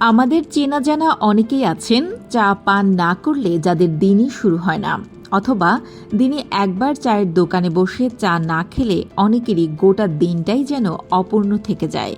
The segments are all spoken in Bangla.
আমাদের চেনা জানা অনেকেই আছেন চা পান না করলে যাদের দিনই শুরু হয় না। অথবা দিনে একবার চায়ের দোকানে বসে চা না খেলে অনেকেরই গোটা দিনটাই যেন অপূর্ণ থেকে যায়।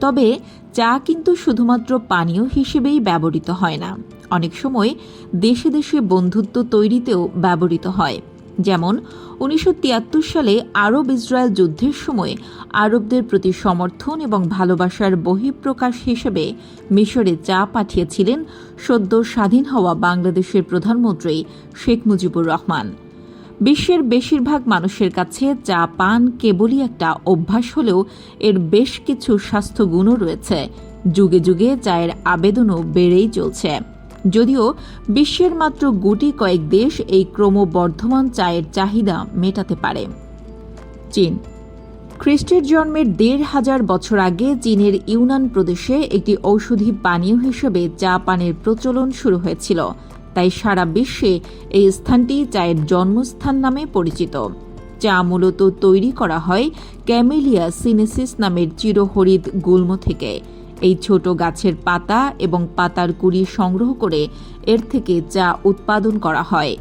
তবে চা কিন্তু শুধুমাত্র পানীয় হিসেবেই ব্যবহৃত হয় না। অনেক সময় দেশে দেশে বন্ধুত্ব তৈরিতেও ব্যবহৃত হয়। যেমন, উনিশশো তিয়াত্তর সালে আরব ইসরায়েল যুদ্ধের সময় আরবদের প্রতি সমর্থন এবং ভালোবাসার বহিঃপ্রকাশ হিসেবে মিশরে চা পাঠিয়েছিলেন সদ্য স্বাধীন হওয়া বাংলাদেশের প্রধানমন্ত্রী শেখ মুজিবুর রহমান। বিশ্বের বেশিরভাগ মানুষের কাছে চা, পান কেবলই একটা অভ্যাস হলেও এর বেশ কিছু স্বাস্থ্য গুণও রয়েছে। যুগে যুগে চায়ের আবেদনও বেড়েই চলছে। যদিও বিশ্বের মাত্র গুটি কয়েক দেশ এই ক্রমবর্ধমান চায়ের চাহিদা মেটাতে পারে। চীন। খ্রিস্টের জন্মের দেড় হাজার বছর আগে চীনের ইউনান প্রদেশে একটি ঔষধি পানীয় হিসেবে চা পানের প্রচলন শুরু হয়েছিল। তাই সারা বিশ্বে এই স্থানটি চায়ের জন্মস্থান নামে পরিচিত চা মূলত তৈরি করা হয় ক্যামেলিয়া সিনেসিস নামের চিরহরিত গুল্ম থেকে। এই ছোট গাছের পাতা এবং পাতার কুড়ি সংগ্রহ করে এর থেকে চা উৎপাদন করা হয়।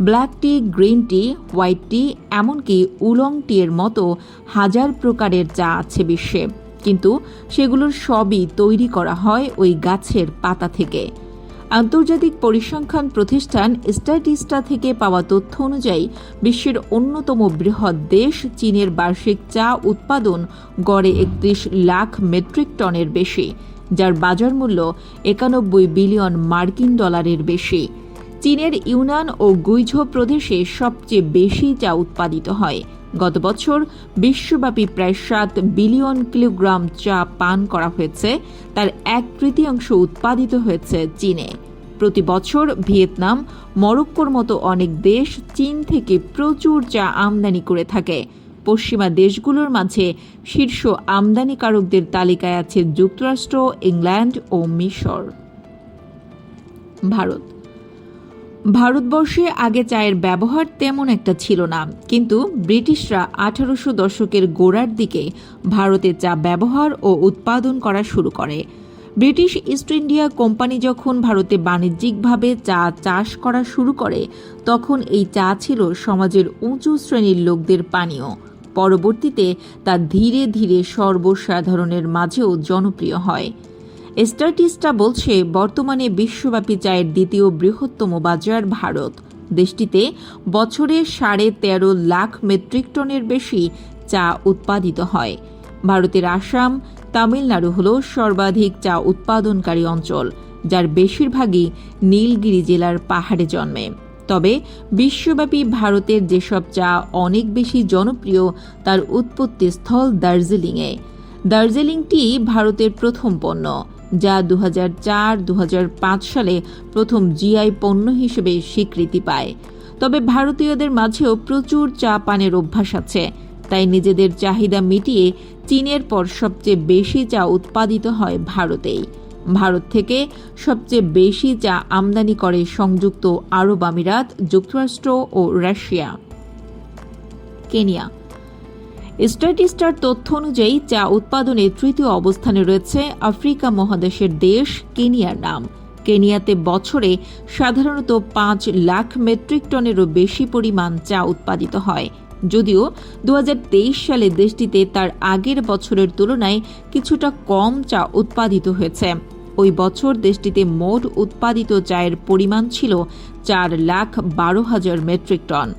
Black tea, green tea, white tea, এমনকি উলং টি এর মতো হাজার প্রকারের চা আছে বিশ্বে। কিন্তু সেগুলোর সবই তৈরি করা হয় ওই গাছের পাতা থেকে। আন্তর্জাতিক পরিসংখ্যান প্রতিষ্ঠান স্ট্যাটিস্টা থেকে পাওয়া তথ্য অনুযায়ী, বিশ্বের অন্যতম বৃহৎ দেশ চীনের বার্ষিক চা উৎপাদন গড়ে একত্রিশ লাখ মেট্রিক টনের বেশি, যার বাজার মূল্য একানব্বই বিলিয়ন মার্কিন ডলারের বেশি। চীনের ইউনান ও গুইঝো প্রদেশে সবচেয়ে বেশি চা উৎপাদিত হয়। গত বছর বিশ্বব্যাপী প্রায় সাত বিলিয়ন কিলোগ্রাম চা পান করা হয়েছে। তার এক তৃতীয়াংশ উৎপাদিত হয়েছে চীনে। প্রতি বছর ভিয়েতনাম, মরক্কোর মতো অনেক দেশ চীন থেকে প্রচুর চা আমদানি করে থাকে। পশ্চিমা দেশগুলোর মাঝে শীর্ষ আমদানিকারকদের তালিকায় আছে যুক্তরাষ্ট্র, ইংল্যান্ড ও মিশর। ভারত ভারতবর্ষে আগে চায়ের ব্যবহার তেমন একটা ছিল না। কিন্তু ব্রিটিশরা আঠারোশো দশকের গোড়ার দিকে ভারতে চা ব্যবহার ও উৎপাদন করা শুরু করে। ব্রিটিশ ইস্ট ইন্ডিয়া কোম্পানি যখন ভারতে বাণিজ্যিকভাবে চা চাষ করা শুরু করে, তখন এই চা ছিল সমাজের উঁচু শ্রেণির লোকদের পানীয়। পরবর্তীতে তা ধীরে ধীরে সর্বসাধারণের মাঝেও জনপ্রিয় হয়। স্টার্টিস্টা বলছে, বর্তমানে বিশ্বব্যাপী চায়ের দ্বিতীয় বৃহত্তম বাজার ভারত। দেশটিতে বছরে সাড়ে তেরো লাখ মেট্রিক টনের বেশি চা উৎপাদিত হয়। ভারতের আসাম, তামিলনাড়ু হল সর্বাধিক চা উৎপাদনকারী অঞ্চল, যার বেশিরভাগই নীলগিরি জেলার পাহাড়ে জন্মে। তবে বিশ্বব্যাপী ভারতের যেসব চা অনেক বেশি জনপ্রিয়, তার উৎপত্তি স্থল দার্জিলিংয়ে। দার্জিলিং টি ভারতের প্রথম পণ্য। যা দু দু সালে প্রথম জিআই পণ্য হিসেবে স্বীকৃতি পায়। তবে ভারতীয়দের মাঝেও প্রচুর চা পানের অভ্যাস আছে। তাই নিজেদের চাহিদা মিটিয়ে চীনের পর সবচেয়ে বেশি চা উৎপাদিত হয় ভারতেই। ভারত থেকে সবচেয়ে বেশি চা আমদানি করে সংযুক্ত আরব আমিরাত, যুক্তরাষ্ট্র ও রাশিয়া। কেনিয়া স্ট্যাটিস্টার তথ্য অনুযায়ী, চা উৎপাদনে তৃতীয় অবস্থানে রয়েছে আফ্রিকা মহাদেশের দেশ কেনিয়ার নাম। কেনিয়াতে বছরে সাধারণত পাঁচ লাখ মেট্রিক টনেরও বেশি পরিমাণ চা উৎপাদিত হয়। যদিও দু হাজার তেইশ সালে দেশটিতে তার আগের বছরের তুলনায় কিছুটা কম চা উৎপাদিত হয়েছে। ওই বছর দেশটিতে মোট উৎপাদিত চায়ের পরিমাণ ছিল চার লাখ বারো হাজার মেট্রিক টন।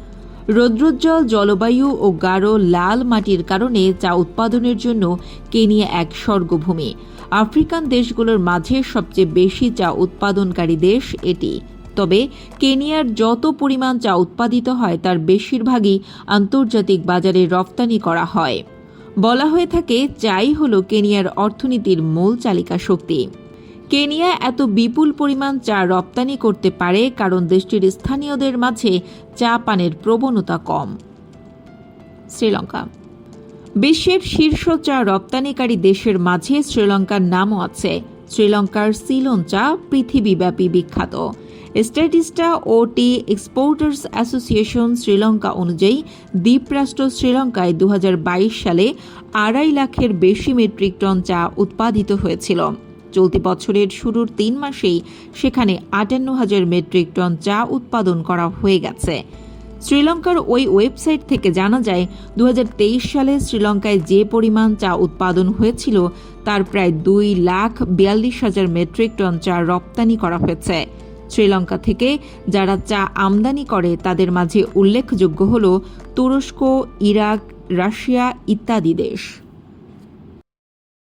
রৌদ্রোজ্জ্বল জলবায়ু ও গাঢ় লাল মাটির কারণে চা উৎপাদনের জন্য কেনিয়া এক স্বর্গভূমি। আফ্রিকান দেশগুলোর মাঝে সবচেয়ে বেশি চা উৎপাদনকারী দেশ এটি। তবে কেনিয়ার যত পরিমাণ চা উৎপাদিত হয়, তার বেশিরভাগই আন্তর্জাতিক বাজারে রপ্তানি করা হয়। বলা হয়ে থাকে, চাই হল কেনিয়ার অর্থনীতির মূল চালিকা শক্তি কেনিয়া এত বিপুল পরিমাণ চা রপ্তানি করতে পারে কারণ দেশটির স্থানীয়দের মাঝে চা পানের প্রবণতা কম। শ্রীলঙ্কা। বিশ্বের শীর্ষ চা রপ্তানিকারী দেশের মাঝে শ্রীলঙ্কার নামও আছে। শ্রীলঙ্কার সিলন চা পৃথিবীব্যাপী বিখ্যাত। স্ট্যাটিস্টা ও টি এক্সপোর্টার্স অ্যাসোসিয়েশন শ্রীলঙ্কা অনুযায়ী দ্বীপরাষ্ট্র শ্রীলঙ্কায় দু হাজার বাইশ সালে আড়াই লাখের বেশি মেট্রিক টন চা উৎপাদিত হয়েছিল। চলতি বছরের শুরুর তিন মাসেই সেখানে আটান্ন হাজার মেট্রিক টন চা উৎপাদন করা হয়ে গেছে। শ্রীলঙ্কার ওই ওয়েবসাইট থেকে জানা যায় দু হাজার তেইশ সালে শ্রীলঙ্কায় যে পরিমাণ চা উৎপাদন হয়েছিল, তার প্রায় দুই লাখ বিয়াল্লিশ হাজার মেট্রিক টন চা রপ্তানি করা হয়েছে। শ্রীলঙ্কা থেকে যারা চা আমদানি করে, তাদের মাঝে উল্লেখযোগ্য হল তুরস্ক, ইরাক, রাশিয়া ইত্যাদি দেশ।